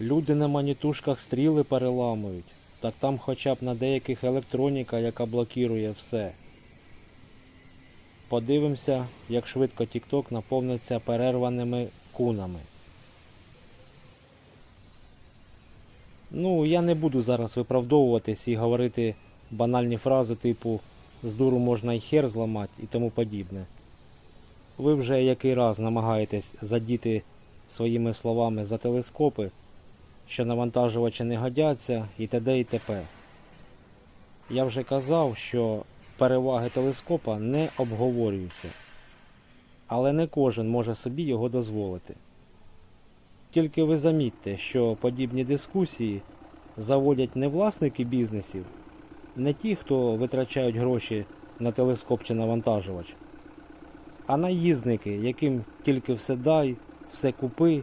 Люди на манітушках стріли переламують, так там хоча б на деяких електроніка, яка блокує все. Подивимося, як швидко TikTok наповниться перерваними кунами. Ну, я не буду зараз виправдовуватись і говорити банальні фрази типу з дуру можна й хер зламати і тому подібне. Ви вже який раз намагаєтесь задіти своїми словами за телескопи, що навантажувачі не годяться і т.д. і т.п. Я вже казав, що переваги телескопа не обговорюються, але не кожен може собі його дозволити. Тільки ви замітьте, що подібні дискусії заводять не власники бізнесів, не ті, хто витрачають гроші на телескоп чи навантажувач, а наїзники, яким тільки все дай, все купи,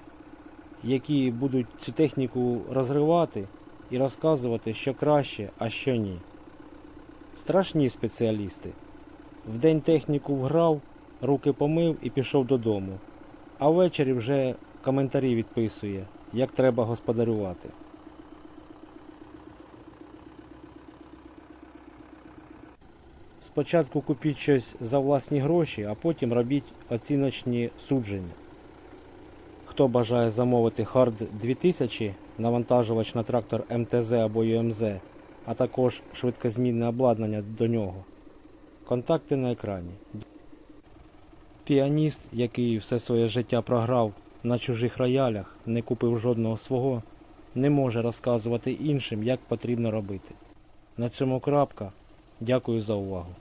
які будуть цю техніку розривати і розказувати, що краще, а що ні. Страшні спеціалісти. Вдень техніку вграв, руки помив і пішов додому, а ввечері вже коментарі відписує, як треба господарювати. Спочатку купіть щось за власні гроші, а потім робіть оціночні судження. Хто бажає замовити Hard 2000 навантажувач на трактор МТЗ або ЮМЗ, а також швидкозмінне обладнання до нього. Контакти на екрані. Піаніст, який все своє життя програв на чужих роялях, не купив жодного свого, не може розказувати іншим, як потрібно робити. На цьому крапка. Дякую за увагу.